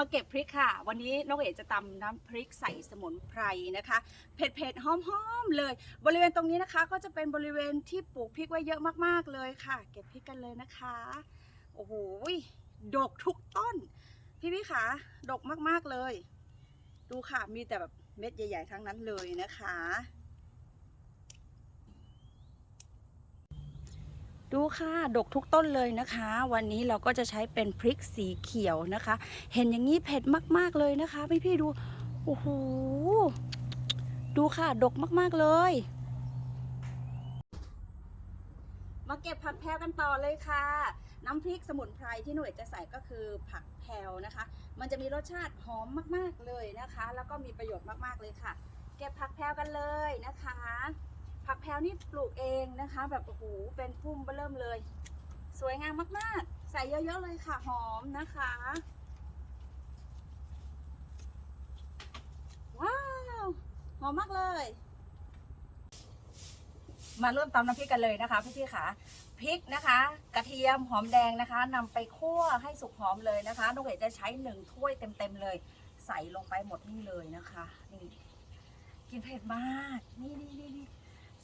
มาเก็บพริกค่ะ วันนี้น้องเอ๋จะตำน้ำพริกใส่สมุนไพรนะคะเผ็ดเผ็ดๆหอมๆเลย บริเวณตรงนี้นะคะ ก็จะเป็นบริเวณที่ปลูกพริกไว้เยอะมากๆเลยค่ะ เก็บพริกกันเลยนะคะ โอ้โหดกทุกต้น พี่พี่ขาดกมากๆเลย ดูค่ะมีแต่แบบเม็ดใหญ่ ๆ ทั้งนั้นเลยนะคะ ดูค่ะดกทุกต้นเลยนะคะ วันนี้เราก็จะใช้เป็นพริกสีเขียวนะคะ เห็นอย่างนี้เผ็ดมาก ๆ เลยนะคะพี่พี่ๆดูโอ้โหดูค่ะดกมาก ๆ เลย มาเก็บผักแพรวกันต่อเลยค่ะ น้ำพริกสมุนไพรที่หน่วยจะใส่ก็คือผักแพรวนะคะ มันจะมีรสชาติหอมมาก ๆ เลยนะคะ แล้วก็มีประโยชน์มาก ๆ เลยค่ะ เก็บผักแพรวกันเลยนะคะ ผักแพวนี่ปลูกเองนะคะ แบบโอ้โหเป็นพุ่มเริ่มเลย สวยงามมากๆ ใส่เยอะๆเลยค่ะหอมนะคะ ว้าวหอมมากเลย มาเริ่มตำน้ำพริกกันเลยนะคะพี่ๆค่ะพริกนะคะ กระเทียมหอมแดงนะคะนำไปคั่วให้สุกหอมเลยนะคะน้องเอ๋จะใช้หนึ่งถ้วยเต็มๆเลย ใส่ลงไปหมดนี่เลยนะคะนี่กินเผ็ดมาก นี่นี่นี่นี่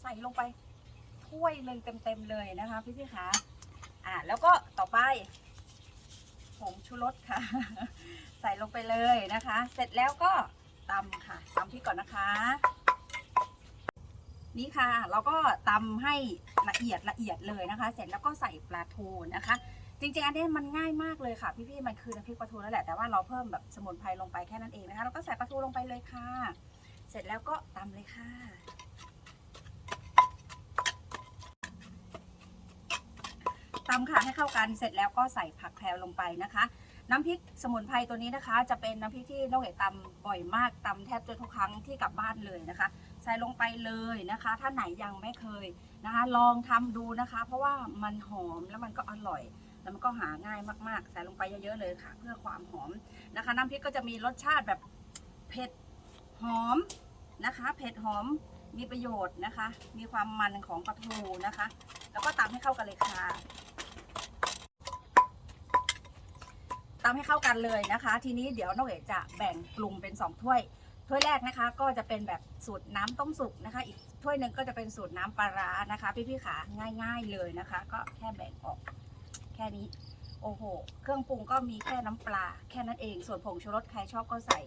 ส่ลงไปถ้วยหนึ่งเต็มๆเลยนะคะพี่ๆค่ะอะแล้วก็ต่อไปผงชูรสค่ะ ใส่ลงไปเลยนะคะ เสร็จแล้วก็ตำค่ะตำพริกก่อนนะคะ นี่ค่ะเราก็ตำให้ละเอียดละเอียดเลยนะคะ เสร็จแล้วก็ใส่ปลาทูนะคะ จริงๆอันนี้มันง่ายมากเลยค่ะ พี่ๆมันคือน้ำพริกปลาทูนั่นแหละแต่ว่าเราเพิ่มแบบสมุนไพรลงไปแค่นั้นเองนะคะเราก็ใส่ปลาทูลงไปเลยค่ะ เสร็จแล้วก็ตำเลยค่ะ ตำค่ะให้เข้ากันเสร็จแล้วก็ใส่ผักแพรวลงไปนะคะ น้ำพริกสมุนไพรตัวนี้นะคะ จะเป็นน้ำพริกที่น้องเอ๋ตำบ่อยมากตำแทบจะทุกครั้งที่กลับบ้านเลยนะคะ ใส่ลงไปเลยนะคะ ถ้าไหนยังไม่เคยนะคะ ลองทำดูนะคะ เพราะว่ามันหอมแล้วมันก็อร่อยแล้วมันก็หาง่ายมากๆ ใส่ลงไปเยอะๆเลยค่ะ เพื่อความหอมนะคะ น้ำพริกก็จะมีรสชาติแบบเผ็ดหอมนะคะ เผ็ดหอมมีประโยชน์นะคะ มีความมันของปลาทูนะคะ แล้วก็ตำให้เข้ากันเลยค่ะ ตำให้เข้ากันเลยนะคะ ทีนี้เดี๋ยวน้องเอ๋จะแบ่งปรุงเป็นสองถ้วย ถ้วยแรกนะคะ ก็จะเป็นแบบสูตรน้ำต้มสุกนะคะ อีกถ้วยหนึ่งก็จะเป็นสูตรน้ำปลาร้านะคะ พี่ๆขาง่าย ๆเลยนะคะ ก็แค่แบ่งออกแค่นี้โอ้โห เครื่องปรุงก็มีแค่น้ำปลา แค่นั้นเอง ส่วนผงชูรสใครชอบก็ใส่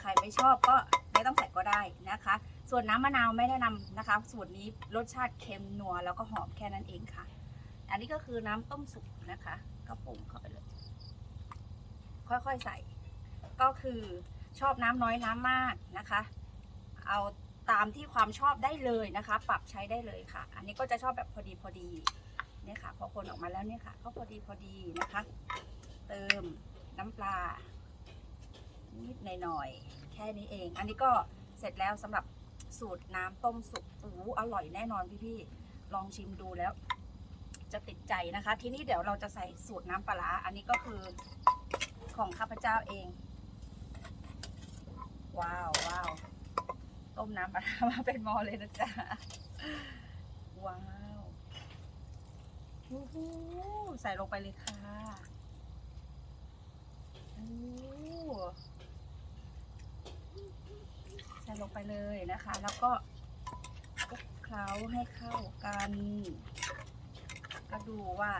ใครไม่ชอบก็ไม่ต้องใส่ก็ได้นะคะ ส่วนน้ำมะนาวไม่แนะนำนะคะ สูตรนี้รสชาติเค็มนัวแล้วก็หอมแค่นั้นเองค่ะ อันนี้ก็คือน้ำต้มสุกนะคะ ก็ปรุงเข้าไปเลย ค่อยๆใส่ ก็คือชอบน้ำน้อยน้ำมากนะคะ เอาตามที่ความชอบได้เลยนะคะ ปรับใช้ได้เลยค่ะ อันนี้ก็จะชอบแบบพอดีพอดีเนี่ยค่ะ พอคนออกมาแล้วเนี่ยค่ะ ก็พอดีพอดีนะคะ เติมน้ำปลา นิดหน่อยๆแค่นี้เอง อันนี้ก็เสร็จแล้วสำหรับสูตรน้ำต้มสุกโอ้อร่อยแน่นอนพี่ๆลองชิมดูแล้ว จะติดใจนะคะ ทีนี้เดี๋ยวเราจะใส่สูตรน้ำปลาร้าอันนี้ก็คือ ของข้าพเจ้าเอง ว้าวว้าวต้มน้ำปลามาเป็นมอเลยนะจ๊ะ ว้าวใส่ลงไปเลยค่ะโอ้ใส่ลงไปเลยนะคะ แล้วก็คลุกเคล้าให้เข้ากัน ก็ดูว่า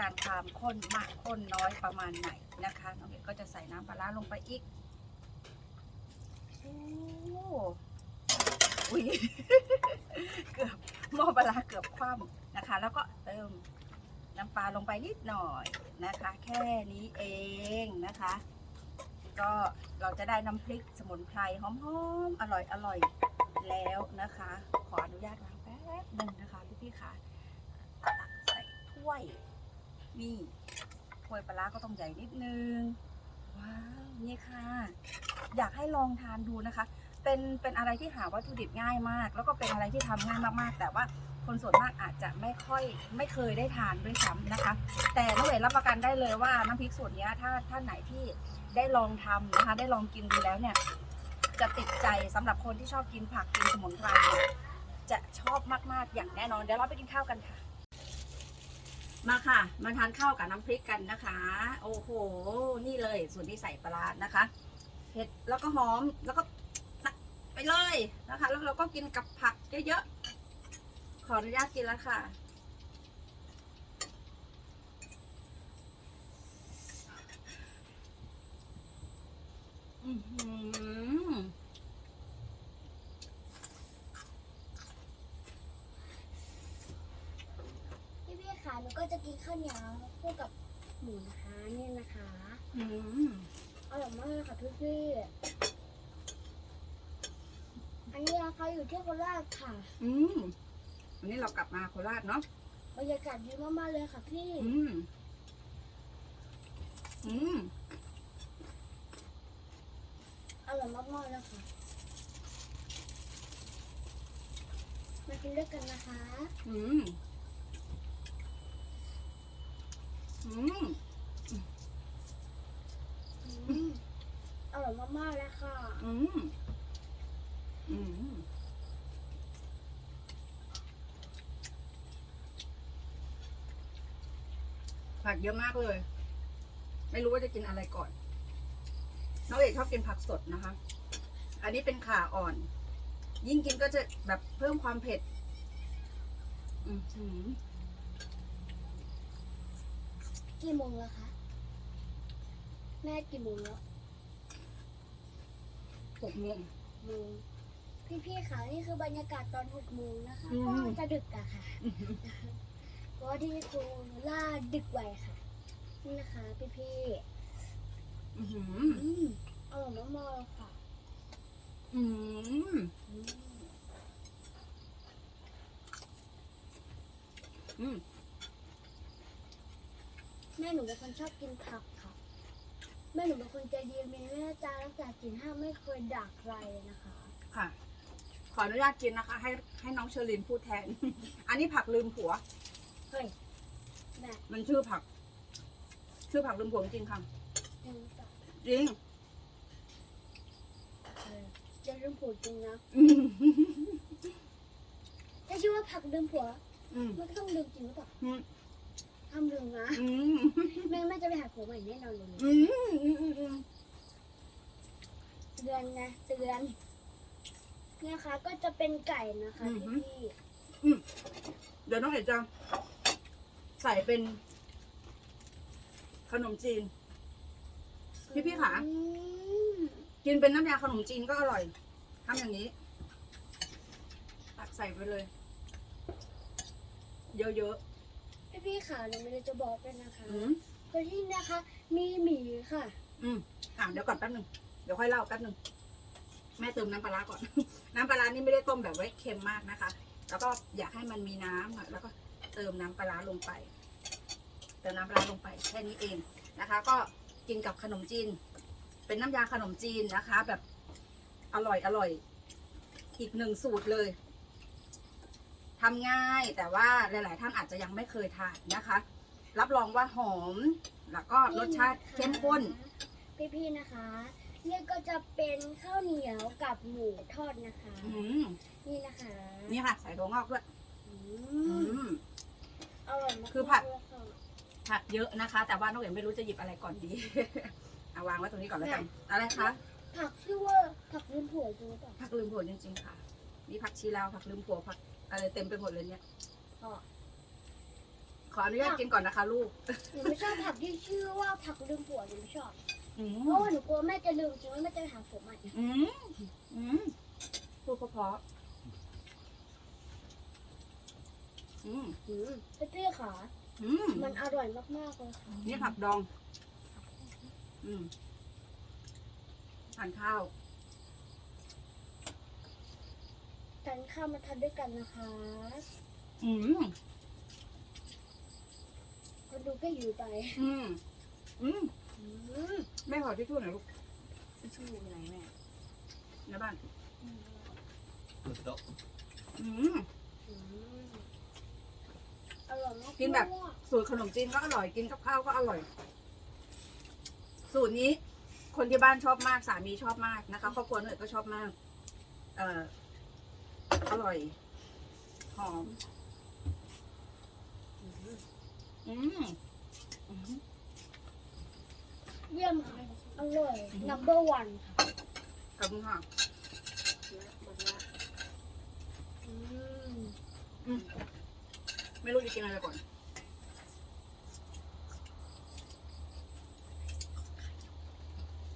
การความข้นมากข้นน้อยประมาณไหนนะคะน้องเอกก็จะใส่น้ำปลาลงไปอีกโอ้อุ้ยเกือบหม้อปลาเกือบคว่ำนะคะ แล้วก็เติมน้ำปลาลงไปนิดหน่อยนะคะ แค่นี้เองนะคะ ก็เราจะได้น้ำพริกสมุนไพรหอมๆอร่อยอร่อยแล้วนะคะ ขออนุญาตวางแป๊บหนึ่งนะคะพี่ๆค่ะใส่ถ้วย นี่ถ้วยปลาร้าก็ต้องใหญ่นิดนึง ว้าวนี่ค่ะ อยากให้ลองทานดูนะคะ เป็นเป็นอะไรที่หาวัตถุดิบง่ายมาก แล้วก็เป็นอะไรที่ทำง่ายมากๆ แต่ว่าคนส่วนมากอาจจะไม่ค่อยไม่เคยได้ทานด้วยซ้ำนะคะ แต่น้องเอ๋รับประกันได้เลยว่าน้ำพริกสูตรนี้ถ้าท่านไหนที่ได้ลองทำนะคะ ได้ลองกินดูแล้วเนี่ย จะติดใจสำหรับคนที่ชอบกินผักกินสมุนไพรจะชอบมากๆอย่างแน่นอนเดี๋ยวเราไปกินข้าวกันค่ะ มาค่ะ มาทานข้าวกับน้ำพริกกันนะคะ โอ้โห นี่เลยส่วนที่ใส่ปลาร้านะคะเผ็ดแล้วก็หอมแล้วก็ไปเลยนะคะ แล้วเราก็กินกับผักเยอะๆ ขออนุญาตกินแล้วค่ะ อือหือ พี่ พี่ๆค่ะหนูก็จะกินข้าวเหนียวคู่กับหมูนะคะเนี่ยนะคะอืมอร่อยมากเลยค่ะพี่พี่ๆอันนี้นะคะอยู่ที่โคราชค่ะ อืมวันนี้เรากลับมาโคราชเนาะบรรยากาศดีมากๆเลยค่ะพี่ อืมอืมอร่อยมากๆเลยค่ะ มากินด้วยกันนะคะ อืม อืมอืมอร่อยมากๆเลยค่ะ อืมอืมผักเยอะมากเลย ไม่รู้ว่าจะกินอะไรก่อน น้องเอกชอบกินผักสดนะคะ อันนี้เป็นข่าอ่อน ยิ่งกินก็จะแบบเพิ่มความเผ็ด อือหือ กี่โมงแล้วคะ แม่กี่โมงแล้วหกโมง โมงพี่ๆค่ะนี่คือบรรยากาศตอนหกโมงนะคะอืม ก็จะดึกอะค่ะเพราะว่าที่โคราชดึกไวค่ะ นี่นะคะพี่อือหือๆอืมอร่อยมากๆเลยค่ะอืมอืมอืมแม่ หนูเป็นคนชอบกินผักค่ะ แม่หนูเป็นคนใจดีมีแม่จารักษาศีลห้าไม่เคยด่าใครเลยนะคะ ค่ะ ขออนุญาตกินนะคะ ให้ให้น้องเชอรินพูดแทน อันนี้ผักลืมผัว เฮ้ยแม่มันชื่อผัก ชื่อผักลืมผัวจริงๆค่ะยังต่อจริงเออจะลืมผัวจริงนะอืมถ้าชื่อว่าผักลืมผัวอืมมันก็ต้องลืมจริงหรือเปล่าอืม ห้ามลืมนะอืมแม่แม่จะไปหาผัวใหม่แน่นอนเลยอืมอืมอืมอืมเตือนนะเตือนเนี่ยค่ะก็จะเป็นไก่นะคะพี่เดี๋ยวน้องเอ๋จะใส่เป็น ขนมจีนๆพี่ๆค่ะอืมกินเป็นน้ำยาขนมจีนก็อร่อยทำอย่างนี้ ตักใส่ไปเลย เยอะ พี่ๆค่ะหนูไม่ได้จะบอกเลยนะคะๆอืมคือที่นี่นะคะ มีหมีค่ะ อืมอะเดี๋ยวก่อนแป๊บหนึ่งเดี๋ยวค่อยเล่าแป๊บหนึ่งแม่เติมน้ำปลาร้าก่อน น้ำปลาร้านี่ไม่ได้ต้มแบบไว้เค็มมากนะคะ แล้วก็อยากให้มันมีน้ำหน่อยแล้วก็เติมน้ำปลาร้าลงไป เติมน้ำปลาร้าลงไปแค่นี้เองนะคะ ก็กินกับขนมจีน เป็นน้ำยาขนมจีนนะคะ แบบอร่อยอร่อย อีกหนึ่งสูตรเลย ทำง่ายแต่ว่าหลาย ๆ ท่านอาจจะยังไม่เคยทานนะคะ รับรองว่าหอม แล้วก็รสชาติเข้มข้น พี่ๆนะคะ นี่ก็จะเป็นข้าวเหนียวกับหมูทอดนะคะ อืมนี่นะคะนี่ค่ะ ใส่ถั่วงอกด้วยอือืม ม อร่อยมากๆคือผัด เลยค่ะผักเยอะนะคะ แต่ว่าน้องเอ๋ไม่รู้จะหยิบอะไรก่อนดี เอาวางไว้ตรงนี้ก่อนแล้วกันอะไรคะผักชื่อว่าผักลืมผัวจริงหรือเปล่าผักลืมผัวจริงๆค่ะ มีผักชีลาวผักลืมผัวผัก อะไรเต็มไปหมดเลยเนี่ยอ๋อขออนุญาตกินก่อนนะคะลูกหนูไม่ชอบผักที่ชื่อว่าผักลืมผัวหนูไม่ชอบ อืมเพราะว่าหนูกลัวแม่จะลืมจริงว่าแม่จะไปหาผัวใหม่อืมอืมพูดเพราะๆอืมอืมพี่ๆค่ะ อืมมันอร่อยมากๆเลยค่ะ นี่ผักดอง อืมทานข้าว ทานข้าวมาทานด้วยกันนะคะอืมคนดูก็อยู่ไปอืมอืมอืมแม่ขอที่ช่วยหน่อยลูกชูไหนแม่ในบ้านอืมอืม อืมอร่อยมากกินแบบ สูตรขนมจีนก็อร่อยกินกับข้าวก็อร่อย สูตรนี้ คนที่บ้านชอบมากสามีชอบมากนะคะครอบครัวหน่อยก็ชอบมาก เอ่อ อร่อย หอมอืมอือืมอืมเยี่ยมค่ะอร่อย number one ค่ะขอบคุณค่ะอืมอืมไม่รู้จะกินอะไรก่อน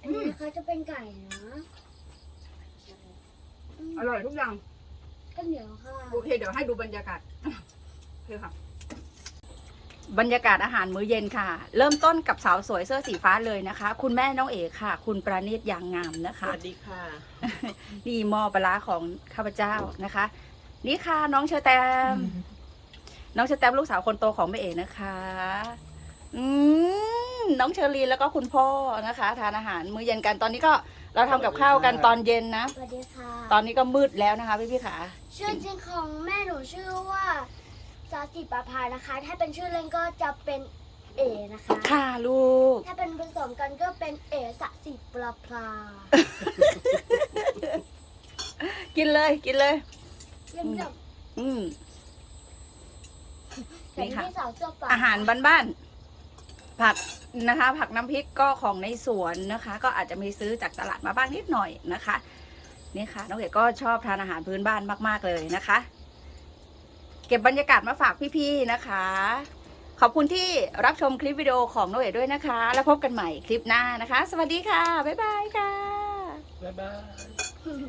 อันนี้นะคะจะเป็นไก่นะอืมอร่อยทุกอย่างข้าว เหนียวค่ะ โอเค เดี๋ยวให้ดูบรรยากาศโอเคค่ะ บรรยากาศอาหารมื้อเย็นค่ะ เริ่มต้นกับสาวสวยเสื้อสีฟ้าเลยนะคะ คุณแม่น้องเอกค่ะ คุณประณีตยางงามนะสคะวัสดีค่ะ นี่หม้อปลาร้าของข้าพเจ้านะคะ นี่ค่ะน้องเชอแตม น้องเชอแตมลูกสาวคนโตของแม่เอกนะคะ อืมน้องเชอรีนแล้วก็คุณพ่อนะคะ ทานอาหารมื้อเย็นกันตอนนี้ก็ เราทำกับข้าวกันตอนเย็นนะ สวัสดีค่ะตอนนี้ก็มืดแล้วนะคะพี่พี่ๆค่ะชื่อจริงของแม่หนูชื่อว่าสาสิปาภานะคะ ถ้าเป็นชื่อเล่นก็จะเป็นเอนะคะ ค่ะลูก ถ้าเป็นผสมกันก็เป็นเอสะสิปลาพลากินเลยกินเลยเยี่ยมเยี่ยมอืม แต่นี่ค่ะที่สาวเสื้อฟ้าอาหารบ้านๆ ผักนะคะ ผักน้ำพริกก็ของในสวนนะคะ ก็อาจจะมีซื้อจากตลาดมาบ้างนิดหน่อยนะคะนี่ค่ะน้องเอกก็ชอบทานอาหารพื้นบ้านมาก ๆ เลยนะคะ เก็บบรรยากาศมาฝากพี่ๆนะคะ ขอบคุณที่รับชมคลิปวิดีโอของน้องเอกด้วยนะคะ แล้วพบกันใหม่คลิปหน้านะคะ สวัสดีค่ะ บ๊ายบายค่ะ บ๊ายบาย